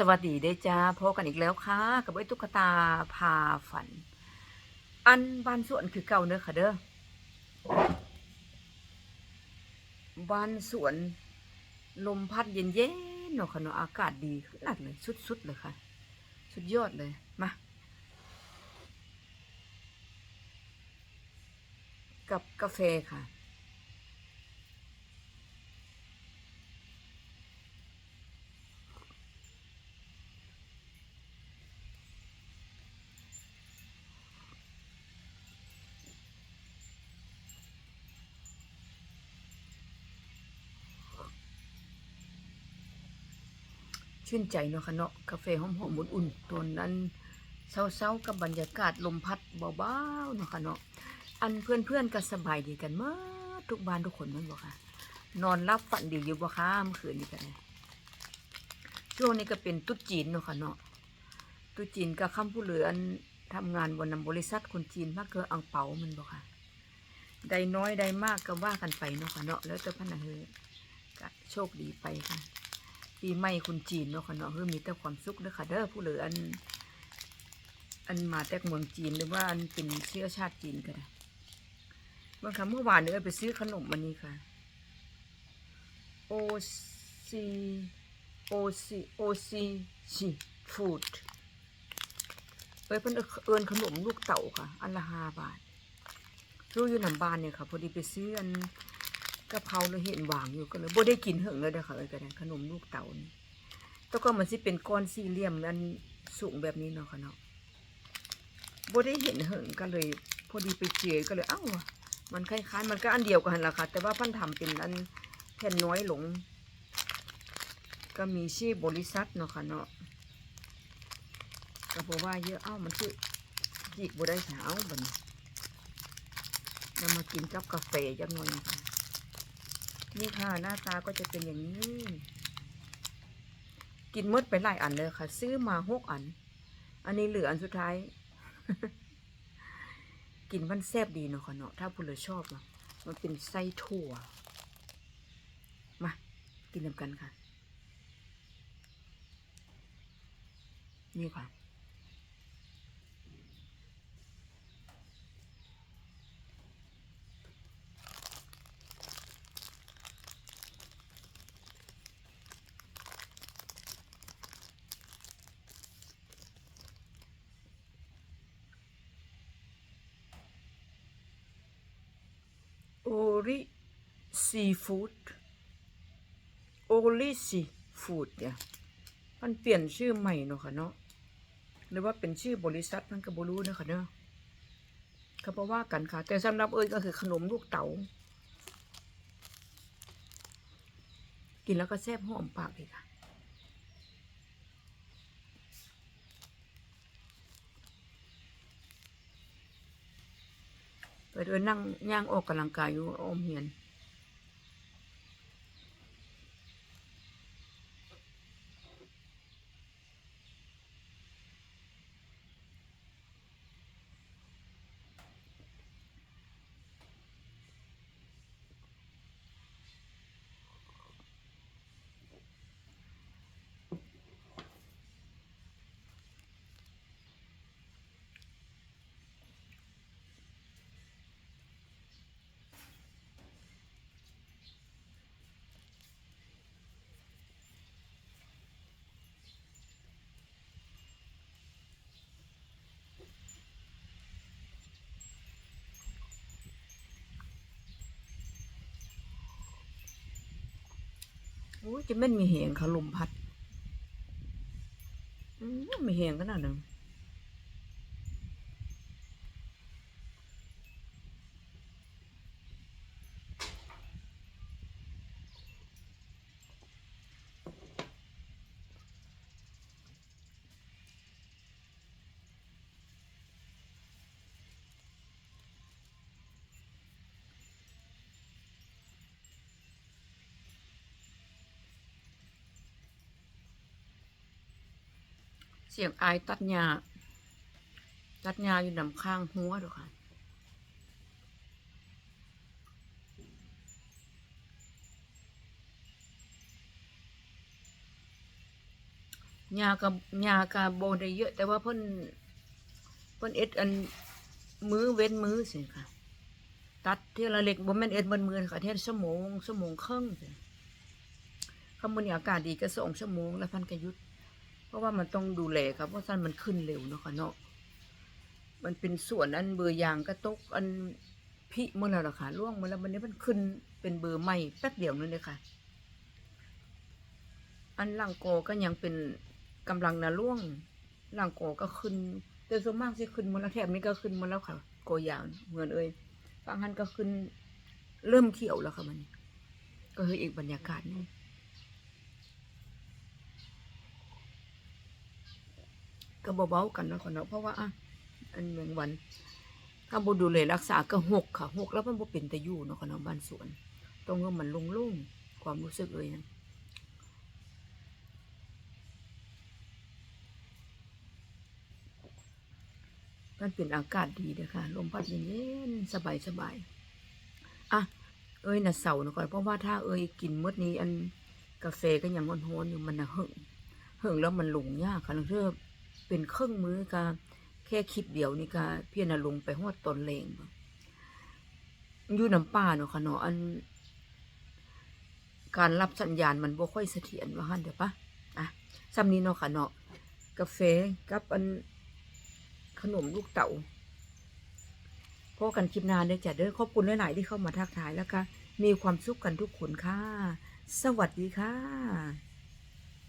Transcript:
สวัสดีได้จ้าพบกันอีกแล้วค่ะ กับไอ้ตุ๊กตาพาฝัน อันบ้านสวนคือเก่าเนอะค่ะเด้อบ้านสวน ลมพัดเย็นเย็นเนาะค่ะเนาะอากาศดีขนาดเลยสุดๆเลยค่ะ สุดยอดเลยมากับกาแฟค่ะ ชื่นใจเนาะค่ะเนาะกาแฟหอมๆอุ่นๆตัวนั้นเศร้าๆกับบรรยากาศลมพัดเบาๆเนาะค่ะเนาะอันเพื่อนๆก็สบายดีกันเมื่อทุกบ้านทุกคนมันบ่ค่ะ นอนรับฝันดีอยู่บ่คะเมื่อคืนนี้กันช่วงนี้ก็เป็นตุ๊จีนเนาะค่ะเนาะตุ๊จีนกับคำผู้เหลือนทำงานวันนำบริษัทคนจีนมากเกินอังเปามันบ่ค่ะได้น้อยได้มากก็ว่ากันไปเนาะค่ะเนาะแล้วแต่พันนะเฮอก็โชคดีไปค่ะ ปีใหม่คุณจีนเนาะค่ะเนาะคือมีแต่ความสุขเด้อค่ะเด้อผู้เหลืออัน อันมาจากเมืองจีนหรือว่าอันเป็นเชื้อชาติจีนก็ได้เมื่อคำเมื่อวานเนี่ยไปซื้อขนมมันนี้ค่ะโอซีโอซีโอซีชีฟูดเอ้ยเพิ่นเอินขนมลูกเต่าค่ะ อันละห้าบาทรู้อยู่หนำบ้านเนี่ยค่ะ พอดีไปซื้ออัน กะเพราเลยเห็นวางอยู่ก็เลยบ่ได้กินเหิงเลยเด้อค่ะเอ้ยก็ได้ขนมลูกเต่านี่แต่ก็มันสิเป็นก้อนสี่เหลี่ยมอันสูงแบบนี้เนาะค่ะเนาะบ่ได้เห็นเหิงก็เลย พอดีไปเจอก็เลยเอ้ามันคล้ายๆ มันก็อันเดียวกันละค่ะ แต่ว่าพันทำเป็นอันแผ่นน้อยหลง ก็มีชื่อบริษัทเนาะค่ะเนาะก็บอกว่าเยอะเอ้ามันคือจิกบ่ได้หาเอาบัดนี้นำมากินกับกาแฟจักหน่อยค่ะ นี่ค่ะหน้าตาก็จะเป็นอย่างนี้ กินมดไปหลายอันเลยค่ะ ซื้อมาหกอัน อันนี้เหลืออันสุดท้าย กินมันแซ่บดีเนาะค่ะเนาะถ้าผู้เลชอบเนาะมันเป็นไส้ถั่ว มา กินนำกันค่ะ นี่ค่ะ โอริซีฟู้ดโอริซีฟู้ดเนี่ยมันเปลี่ยนชื่อใหม่เนาะค่ะเนาะหรือว่าเป็นชื่อบริษัทมันก็บรู้เนาะคะเนาะเขาบอกว่ากันค่ะ แต่สำหรับเอ้ยก็คือขนมลูกเต๋ากินแล้วก็แซ่บหอมปากเลยค่ะ ไปเดินนั่งย่างออกกำลังกายอยู่อมเหียน อ้ยจะแม่นมีเหงค่ะลมพัด อืมมีเหงขนาดนั้น สียงอายตัดหญ้าตัดหญ้าอยู่นำข้างหัวเดูค่ะยากับยากับโบได้เยอะ แต่ว่าเพิ่นเพิ่นเอ็ดอันมือเว้นมือสิค่ะ ตัดเท่ละเล็กบ่แม่นเอ็ดบิดมือค่ะเที่ละชั่วโมงชั่วโมงครึ่งสิคำมือนี้อากาศดีก็สองชั่วโมง แล้วพันก็หยุด ราะว่ามันต้องดูแลครับเพราะซั่นมันขึ้นเร็วเนาะค่ะเนาะมันเป็นส่วนอันเบอร์ยางก็ตกอันพิมื้อแล้วล่ะค่ะล่วงมาแล้ววันนี้มันขึ้นเป็นเบอร์ใหม่แป๊บเดียวนั่นเลยค่ะ อันหลังโกก็ยังเป็นกำลังนะล่วงหลังโกก็ขึ้นแต่ส่วนมากสิขึ้นมาแล้วแถบนี้ก็ขึ้นมาแล้วค่ะ โกยาวเหมือนเอ้ยบางท่านก็ขึ้นเริ่มเขียวแล้วค่ะมัน ก็คืออีกบรรยากาศหนึง ก็เบาๆกันเนาะค่ะเนาะเพราะว่าอะอันเมืองวันถ้าบ่ดูแลรักษาก็หกค่ะหกแล้วมันบ่เป็นแต่อยู่เนาะค่ะเนาะบ้านสวนตรงนี้มันโล่งๆความรู้สึกเอ้ยนะมันเป็นอากาศดีเด้อค่ะ ลมพัดเย็นๆสบายสบายอะ เอ้ยน่ะเสาร์นะก่อนเพราะว่าถ้าเอ้ยกินมื้อนี้อันกาแฟก็ยังร้อนๆอยู่มันน่ะหึงหึงแล้วมันหลงยากค่ะลังเทื่อ เป็นเครื่องมือก็แค่คลิปเดียวนี่ก็เพียนลงไปฮอดตอนแรงอยู่น้ำป่าเนาะค่ะเนาะอัน การรับสัญญาณมันบ่ค่อยเสถียรว่าหั่นเด้อปะอะซ้ำนี้เนาะค่ะเนาะกาแฟกับอันขนมลูกเต๋าพบกันคลิปหนานเด้อจ้ะเด้อขอบคุณหลายๆที่เข้ามาทักทายแล้วก็มีความสุขกันทุกคนค่ะ สวัสดีค่ะ